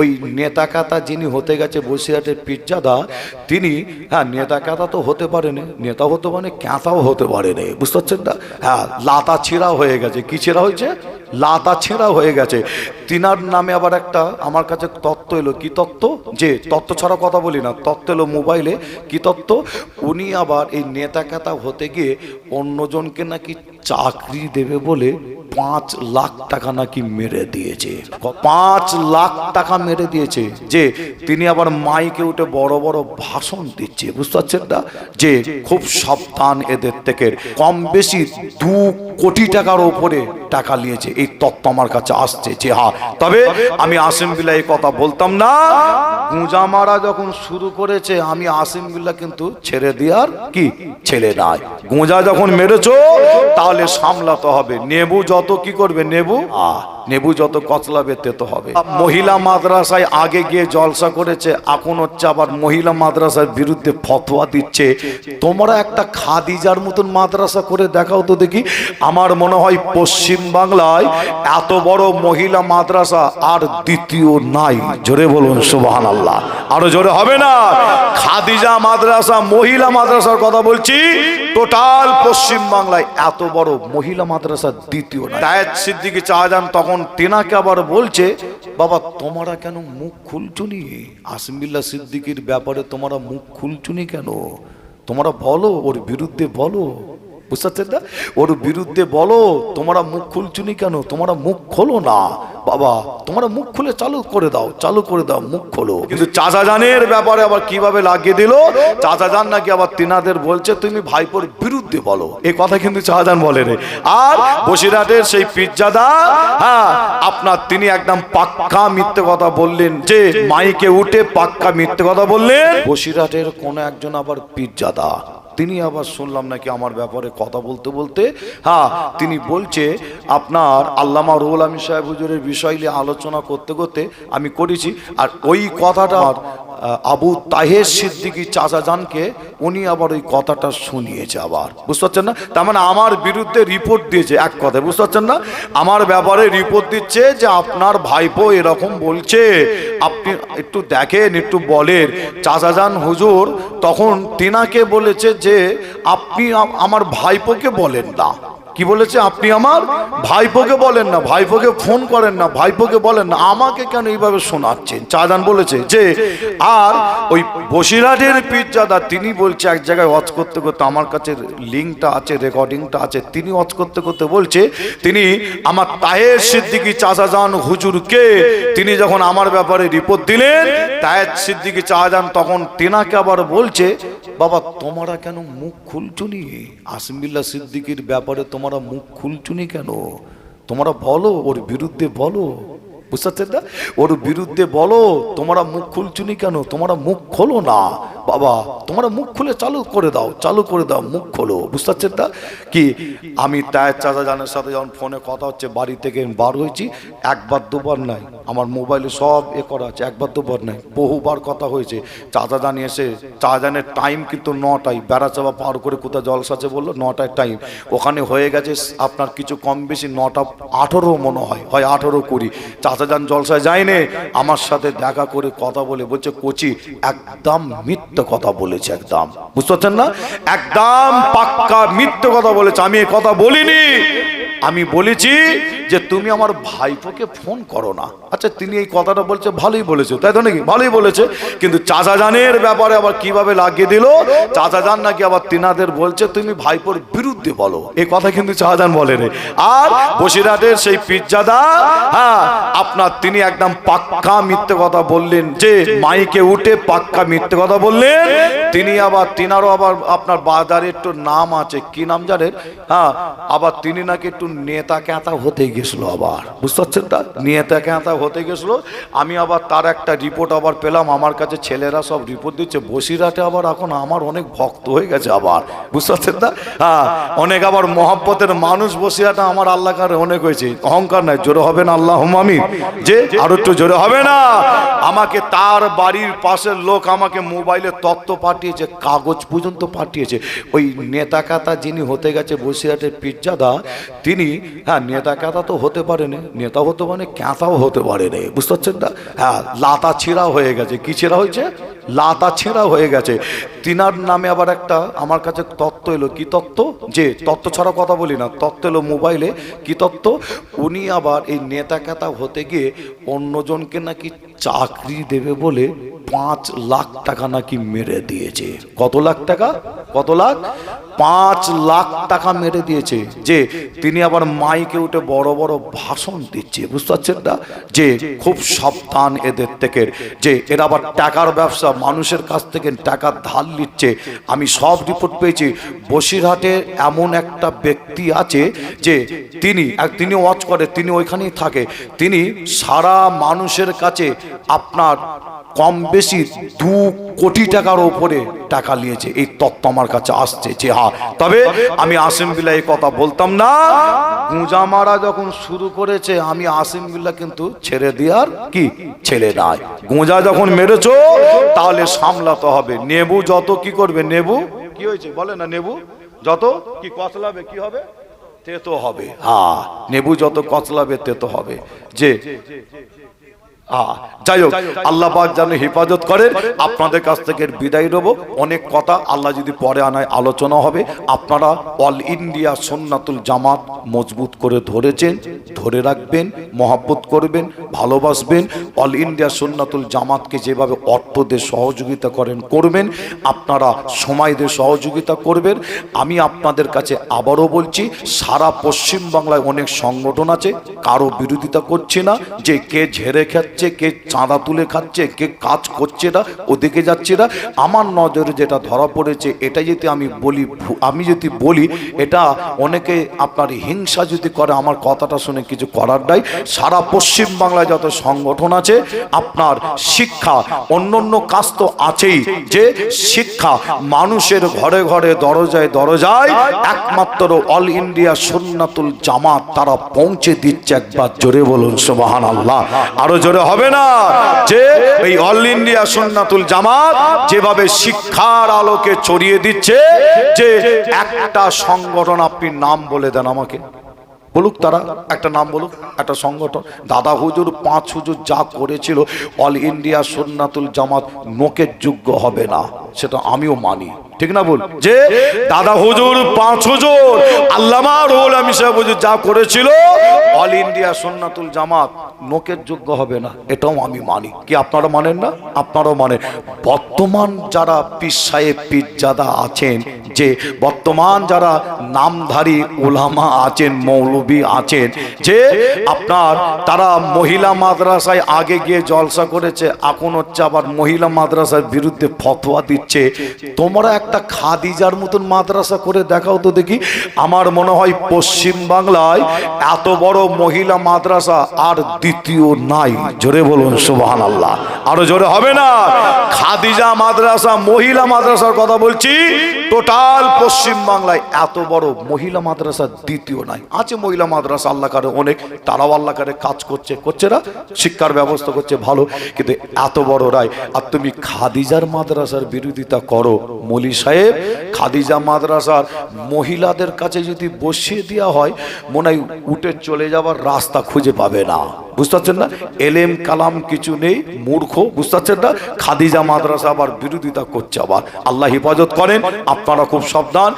ওই নেতা কাতা যিনি হতে গেছে বসিরহাটের পিজ্জাদা তিনি হ্যাঁ নেতা কাতা তো হতে পারেনি, নেতা হতে পারে ক্যাঁতাও হতে পারে পারেনি, বুঝতে পারছেন না? হ্যাঁ লাতা ছেঁড়া হয়ে গেছে। কি ছেঁড়া হয়েছে? লাতা ছেঁড়া হয়ে গেছে। তিনার নামে আবার একটা আমার কাছে তত্ত্ব এলো। কি তত্ত্ব? যে, তত্ত্ব ছাড়া কথা বলি না। তত্ত্ব এলো মোবাইলে। কি তত্ত্ব? উনি আবার এই নেতা কাতা হতে গিয়ে অন্যজনকে নাকি চাকরি দেবে বলে পাঁচ লাখ টাকা নাকি মেরে দিয়েছে। পাঁচ লাখ টাকা মেরে দিয়েছে যে তিনি আবার মাইকে উঠে বড় বড় ভাষণ দিচ্ছে, বুঝতে পারছেন না? যে খুব সাবধান এদের থেকে, কম বেশি দু কোটি টাকার ওপরে টাকা নিয়েছে। এই তত্ত্ব আমার কাছে আসছে যে হ্যাঁ তবে আমি আসিম এই কথা বলতাম না। গুঁজা মারা যখন শুরু করেছে, আমি আসিম বিল্লা কিন্তু ছেড়ে দেওয়ার কি? ছেলে নাই। গুঁজা যখন মেরেছ, তাহলে সামলাতে হবে। নেবু যত কি করবে নেবু? আহ নেবু যত কচলাবে তেতো হবে। মহিলা মাদ্রাসায় আগে গিয়ে জলসা করেছে এখন হচ্ছে আবার মহিলা মাদ্রাসার বিরুদ্ধে ফতোয়া দিচ্ছে। তোমরা একটা খাদিজার মতন মাদ্রাসা করে দেখাও তো দেখি আমার মনে হয় পশ্চিম বাংলায় এত বড় মহিলা মাদ্রাসা আর দ্বিতীয় নাই। জোরে বলুন সুবাহান আল্লাহ আরও জোরে হবে না? খাদিজা মাদ্রাসা মহিলা মাদ্রাসার কথা বলছি টোটাল পশ্চিম বাংলায় এত বড় মহিলা মাদ্রাসা দ্বিতীয় নাই। দায়েত সিদ্দিকি চাহাজান তখন তেনাকে আবার বলছে, বাবা, তোমারা কেন মুখ খুলছুনি? আসমিল্লা সিদ্দিকির ব্যাপারে তোমরা মুখ খুলছুনি কেন? তোমরা বলো, ওর বিরুদ্ধে বলো। বুঝতে ওর বিরুদ্ধে বলো, তোমরা মুখ খুলছুনি কেন? তোমরা মুখ খোলো না। বাবা, তোমরা মুখ খুলে চালু করে দাও, চালু করে দাও, মুখ খোলো। কিন্তু চাচা জানের ব্যাপারে আবার কীভাবে লাগিয়ে দিল? চাচা জান নাকি আবার তিনাদের বলছে, তুমি ভাইপোর বিরুদ্ধে বলো। এই কথা কিন্তু চাচা জান বলে রে আর বসিরহাটের সেই পিজ্জাদা হ্যাঁ আপনার তিনি একদম পাক্কা মিথ্যে কথা বললেন। যে মাইকে উঠে পাক্কা মিথ্যে কথা বললেন। বসিরহাটের কোন একজন আবার পিজ্জাদা। তিনি আবার শুনলাম নাকি আমার ব্যাপারে কথা বলতে বলতে হ্যাঁ তিনি বলছে, আপনার আল্লামা রুহুল আমি সাহেব হুজুরের বিষয় নিয়ে আলোচনা করতে করতে আমি করেছি, আর ওই কথাটা আবু তাহের সিদ্দিকি চাচা জানকে উনি আবার ওই কথাটা শুনিয়েছে আবার। বুঝতে পারছেন না? তার মানে আমার বিরুদ্ধে রিপোর্ট দিয়েছে এক কথায়, বুঝতে পারছেন না? আমার ব্যাপারে রিপোর্ট দিচ্ছে যে আপনার ভাইপো এরকম বলছে। আপনি একটু দেখেন, একটু বলেন। চাচা যান হুজুর, তখন তিনাকে বলেছে যে, আপনি আমার ভাইপোকে বলেন না। কি বলেছে? আপনি আমার ভাইপোকে বলেন না, ভাইপোকে ফোন করেন না, ভাইপোকে বলেন না, আমাকে কেন এইভাবে শোনাচ্ছেন? চাঁদান বলেছে যে, আর ওই বসিরহাটের পিজ্জাদা তিনি বলছে এক জায়গায় ওয়াচ করতে করতে আমার কাছে লিঙ্কটা আছে, রেকর্ডিংটা আছে, তিনি ওয়াচ করতে করতে বলছে, তিনি আমার তাহের সিদ্দিকি চাচা যান হুজুরকে, তিনি যখন আমার ব্যাপারে রিপোর্ট দিলেন তাহের সিদ্দিকি চাচা যান তখন তেনাকে আবার বলছে, বাবা, তোমরা কেন মুখ খুলছুনি আসমিল্লা সিদ্দিকির ব্যাপারে তোমরা মুখ খুলছুনি কেন? তোমরা বলো, ওর বিরুদ্ধে বলো। বুঝতে ওর বিরুদ্ধে বলো, তোমরা মুখ খুলছুনি কেন? তোমরা মুখ খোলো না। বাবা, তোমরা মুখ খুলে চালু করে দাও, চালু করে দাও, মুখ খোলো। বুঝতে পারছেন না কি? আমি তায়ের চাচা জানের সাথে যখন ফোনে কথা হচ্ছে, বাড়ি থেকে বার হয়েছি, একবার দুবার নাই। আমার মোবাইলে সব এ করা আছে, একবার দুবার নাই। বহুবার কথা হয়েছে। চাচা জানি এসে, চাচা জানের টাইম কিন্তু নটায়, বেড়া চাপা পার করে কোথায় জলসাছে বলল? নটায় টাইম ওখানে হয়ে গেছে, আপনার কিছু কম বেশি নটা, আঠেরো মনে হয়। হয় আঠেরো কুড়ি। চাচা যান জলসায় যায়নি। আমার সাথে দেখা করে কথা বলে বলছে, কোচি, একদম মিথ্যে কথা বলেছে একদম। বুঝতে পারছেন না? একদম পাক্কা মিথ্যে কথা বলেছে। আমি এই কথা বলিনি। আমি বলেছি যে তুমি আমার ভাইপোকে ফোন করো না। আচ্ছা তিনি এই কথাটা বলছে, ভালোই বলেছে। তাই তো নাকি? ভালোই বলেছে। কিন্তু চাচা জানের ব্যাপারে আবার কীভাবে লাগিয়ে দিল? চাচা জান নাকি আবার তিনাদের বলছে, তুমি ভাইপোর বিরুদ্ধে বলো। এই কথা কিন্তু চাচা বলে রে আর বসিরহাটের সেই পিজ্জাদা হ্যাঁ আপনার তিনি একদম পাক্কা মিথ্যে কথা বললেন যে মাইকে উঠে পাক্কা মিথ্যে কথা বললেন। তিনি আবার, তিনারও আবার আপনার বাজারে একটু নাম আছে। কি নাম জানেন? হ্যাঁ আবার তিনি নাকি একটু নেতা ক্যাতা হতে গেছিল আবার। বুঝতে পারছেন তা? নেতা ক্যাতা হতে গেছিল। আমি আবার তার একটা রিপোর্ট আবার পেলাম। আমার কাছে ছেলেরা সব রিপোর্ট দিচ্ছে। বসিরহাটে আবার এখন আমার অনেক ভক্ত হয়ে গেছে আবার। বুঝতে পারছেন না হ্যাঁ অনেক আবার মহব্বতের মানুষ বসিরহাটে আমার আল্লাহ কারে অনেক হয়েছে। অহংকার নাই, জোরে হবে না আল্লাহ আমিন। যে, আরও একটু জোরে হবে না। আমাকে তার বাড়ির পাশের লোক আমাকে মোবাইলে তত্ত্ব পাঠিয়েছে, কাগজ পর্যন্ত পাঠিয়েছে। ওই নেতা কাতা যিনি হতে গেছে বসিরহাটের পিজ্জাদা তিনি হ্যাঁ নেতা কাতা তো হতে পারেনি নেতা হতে পারে ক্যাঁতাও হতে পারেনি। বুঝতে পারছেন না? হ্যাঁ লাতা ছেঁড়া হয়ে গেছে। কি ছেঁড়া হয়েছে? লাতা ছেঁড়া হয়ে গেছে। তিনার নামে আবার একটা আমার কাছে তত্ত্ব এলো। কি তত্ত্ব? যে, তত্ত্ব ছাড়া কথা বলি না। তত্ত্ব এলো মোবাইলে। কি তত্ত্ব? উনি আবার এই নেতা কাতা হতে গিয়ে অন্যজনকে নাকি চাকরি দেবে বলে পাঁচ লাখ টাকা নাকি মেরে দিয়েছে। কত লাখ টাকা? কত লাখ? পাঁচ লাখ টাকা মেরে দিয়েছে। যে তিনি আবার মাইকে উঠে বড় বড় ভাষণ দিচ্ছে, বুঝতে পারছেন না? যে খুব সাবধান এদের থেকে। যে এরা আবার টাকার ব্যবসা, মানুষের কাছ থেকে টাকা ধার নিচ্ছে। আমি সব রিপোর্ট পেয়েছি। বসিরহাটে এমন একটা ব্যক্তি আছে যে তিনি তিনি ওয়াচ করে, তিনি ওইখানেই থাকে। তিনি সারা মানুষের কাছে আপনার কম বেশি দু কোটি টাকার ওপরে টাকা নিয়েছে। এই তত্ত্ব আমার কাছে আসছে যে হা, তবে আমি আসিম বিল্লা এই কথা বলতাম না। গুঁজা মারা যখন শুরু করেছে, আমি আসিম বিল্লা কিন্তু ছেড়ে দেওয়ার কি? ছেড়ে নাই গুঁজা যখন মেরেছ, তাহলে সামলাতে হবে। নেবু যত কি করবে, নেবু? কি হয়েছে? বলে না, নেবু? যত কি কচলাবে, কি হবে? তেতো হবে। হ্যাঁ নেবু যত কচলাবে, তেতো হবে। যে যাই হোক আল্লাহ যেন হেফাজত করেন, আপনাদের কাছ থেকে বিদায় নেব। অনেক কথা আল্লাহ যদি পরে আনায় আলোচনা হবে, আপনারা অল ইন্ডিয়া সন্ন্যাতুল জামাত মজবুত করে ধরেছেন, ধরে রাখবেন, মহাব্বত করবেন, ভালোবাসবেন। অল ইন্ডিয়া সন্ন্যাতুল জামাতকে যেভাবে অর্থ দিয়ে সহযোগিতা করেন, করবেন, আপনারা সময় দিয়ে সহযোগিতা করবেন। আমি আপনাদের কাছে আবারও বলছি, সারা পশ্চিমবাংলায় অনেক সংগঠন আছে, কারও বিরোধিতা করছে না, যে কে ঝেড়ে খাচ্ছে কে চাঁদা তুলে খাচ্ছে, কে কাজ করছে না, ওদিকে যাচ্ছে না। আমার নজরে যেটা ধরা পড়েছে এটা যদি আমি বলি, আমি যদি বলি, এটা অনেকে আপনার হিংসা যদি করে, আমার কথাটা শুনে কিছু করার নাই। সারা পশ্চিম বাংলায় যত সংগঠন আছে, আপনার শিক্ষা অন্য অন্য কাজ তো আছেই, যে শিক্ষা মানুষের ঘরে ঘরে দরজায় দরজায়, একমাত্র অল ইন্ডিয়া সুন্নাতুল জামাত তারা পৌঁছে দিচ্ছে একবার। জোরে বলুন সুবাহান আল্লাহ আরও জোরে হবে না যে এই অল ইন্ডিয়া সুন্নাতুল জামাত যেভাবে শিক্ষার আলোকে ছড়িয়ে দিচ্ছে, যে একটা সংগঠন আপনি নাম বলে দেন আমাকে। বলুক তারা, একটা নাম বলুক, একটা সংগঠন। দাদা হুজুর, পাঁচ হুজুর যা করেছিল অল ইন্ডিয়া সুন্নাতুল জামাত নোকের যোগ্য হবে না, সেটা আমিও মানি। ঠিক না বল যে দাদা হুজুর, পাঁচ হুজুর, আল্লামা রোল আমি সাহেব হুজুর যা করেছিল, অল ইন্ডিয়া সুন্নাতুল জামাত নোকের যোগ্য হবে না, এটাও আমি মানি। কি আপনারা মানেন না? আপনারাও মানেন। বর্তমান যারা পীর সাহেব, পীরজাদা আছেন যে বর্তমান যারা নামধারী ওলামা আছেন, মৌলবী আছেন, যে আপনার তারা মহিলা মাদ্রাসায় আগে গিয়ে জলসা করেছে, এখন হচ্ছে আবার মহিলা মাদ্রাসার বিরুদ্ধে ফতোয়া দিচ্ছে। তোমরা একটা খাদিজার মতন মাদ্রাসা করে দেখাও তো দেখি। আমার মনে হয় পশ্চিম বাংলায় এত বড় মহিলা মাদ্রাসা আর দ্বিতীয় নাই। জোরে বলুন সুবহান আল্লাহ আরও জোরে হবে না? খাদিজা মাদ্রাসা, মহিলা মাদ্রাসার কথা বলছি। টোটাল পশ্চিম বাংলায় এত বড় মহিলা মাদ্রাসা দ্বিতীয় নাই। আছে মহিলা মাদ্রাসা, আল্লাহ কারে অনেক, তারাও আল্লাহ কারে কাজ করছে করছে না, শিক্ষার ব্যবস্থা করছে ভালো, কিন্তু এত বড় রায় আর তুমি খাদিজার মাদ্রাসার বিরোধিতা করো, মলি সাহেব, খাদিজা মাদ্রাসার মহিলাদের কাছে যদি বসিয়ে দেওয়া হয়, মনে হয় উঠে চলে যাবার রাস্তা খুঁজে পাবে না। বুঝতে পারছেন না? এলেম, কালাম কিছু নেই, মূর্খ, বুঝতে পারছেন না? খাদিজা মাদ্রাসা আবার বিরোধিতা করছে আবার। আল্লাহ হেফাজত করেন আপনারা খুব সাবধান।